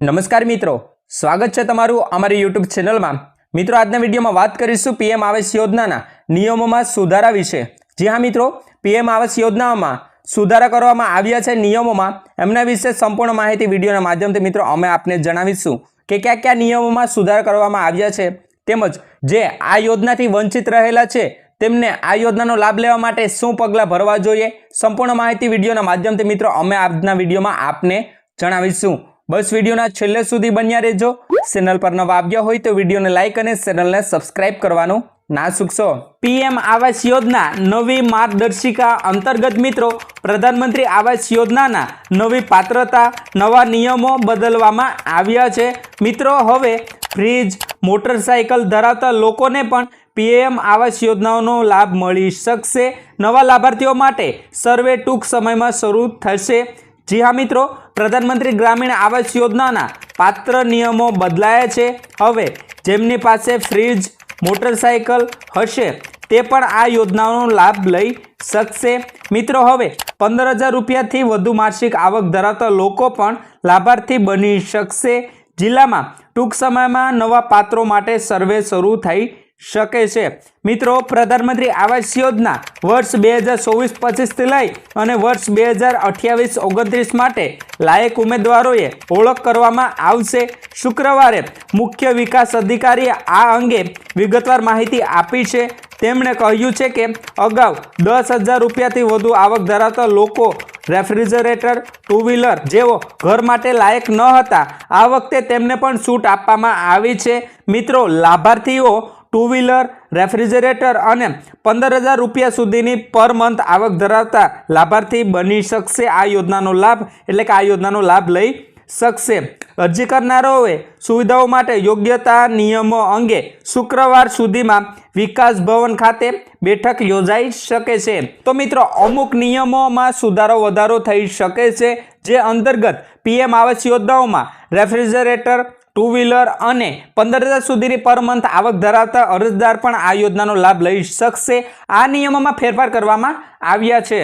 નમસ્કાર મિત્રો. સ્વાગત છે તમારું અમારી યુટ્યુબ ચેનલમાં. મિત્રો, આજના વિડીયોમાં વાત કરીશું પીએમ આવાસ યોજનાના નિયમોમાં સુધારા વિશે. જી હા મિત્રો, પીએમ આવાસ યોજનામાં સુધારા કરવામાં આવ્યા છે નિયમોમાં. એમના વિશે સંપૂર્ણ માહિતી વિડીયોના માધ્યમથી મિત્રો અમે આપને જણાવીશું કે કયા કયા નિયમોમાં સુધારા કરવામાં આવ્યા છે. તેમજ જે આ યોજનાથી વંચિત રહેલા છે, તેમને આ યોજનાનો લાભ લેવા માટે શું પગલાં ભરવા જોઈએ. સંપૂર્ણ માહિતી વિડીયોના માધ્યમથી મિત્રો અમે આજના વિડીયોમાં આપને જણાવીશું. બસ વિડીયોના છેલ્લે સુધી બન્યા રહેજો. ચેનલ પર નવા આવ્યા હોય તો વિડીયોને લાઇક અને ચેનલને સબસ્ક્રાઇબ કરવાનું ના ચૂકશો પીએમ આવાસ યોજના નવી માર્ગદર્શિકા અંતર્ગત મિત્રો, પ્રધાનમંત્રી આવાસ યોજનાના નવી પાત્રતા, નવા નિયમો બદલવામાં આવ્યા છે. મિત્રો, હવે ફ્રીજ મોટરસાયકલ ધરાવતા લોકોને પણ પીએમ આવાસ યોજનાઓનો લાભ મળી શકશે. નવા લાભાર્થીઓ માટે સર્વે ટૂંક સમયમાં શરૂ થશે. જી હા મિત્રો પ્રધાનમંત્રી ગ્રામીણ આવાસ યોજનાના પાત્ર નિયમો બદલાયા છે. હવે જેમની પાસે ફ્રીજ, મોટરસાયકલ હશે તે પણ આ યોજનાનો લાભ લઈ શકશે. મિત્રો, હવે પંદર હજાર રૂપિયાથી વધુ માસિક આવક ધરાવતા લોકો પણ લાભાર્થી બની શકશે. જિલ્લામાં ટૂંક સમયમાં નવા પાત્રો માટે સર્વે શરૂ થઈ શકે છે. મિત્રો, પ્રધાનમંત્રી આવાસ યોજના વર્ષ બે હજાર ચોવીસ પચીસથી લઈ અને વર્ષ બે હજાર અઠ્યાવીસ ઓગણત્રીસ માટે લાયક ઉમેદવારોએ ઓળખ કરવામાં આવશે. શુક્રવારે મુખ્ય વિકાસ અધિકારીએ આ અંગે વિગતવાર માહિતી આપી છે. તેમણે કહ્યું છે કે અગાઉ દસ હજાર રૂપિયાથી વધુ આવક ધરાવતા લોકો રેફ્રિજરેટર ટુ વ્હીલર જેઓ ઘર માટે લાયક ન હતા, આ વખતે તેમને પણ છૂટ આપવામાં આવી છે. મિત્રો, લાભાર્થીઓ ટુ વ્હીલર, રેફ્રિજરેટર અને પંદર હજાર રૂપિયા સુધીની પર મંથ આવક ધરાવતા લાભાર્થી બની શકશે. આ યોજનાનો લાભ, એટલે કે આ યોજનાનો લાભ લઈ શકશે. અરજી કરનારાઓએ સુવિધાઓ માટે યોગ્યતા નિયમો અંગે શુક્રવાર સુધીમાં વિકાસ ભવન ખાતે બેઠક યોજાઈ શકે છે. તો મિત્રો, અમુક નિયમોમાં સુધારો વધારો થઈ શકે છે, જે અંતર્ગત પીએમ આવાસ યોજનાઓમાં રેફ્રિજરેટર ટુ વ્હીલર અને પંદર હજાર સુધીની પર મંથ આવક ધરાવતા અરજદાર પણ આ યોજનાનો લાભ લઈ શકશે. આ નિયમોમાં ફેરફાર કરવામાં આવ્યા છે.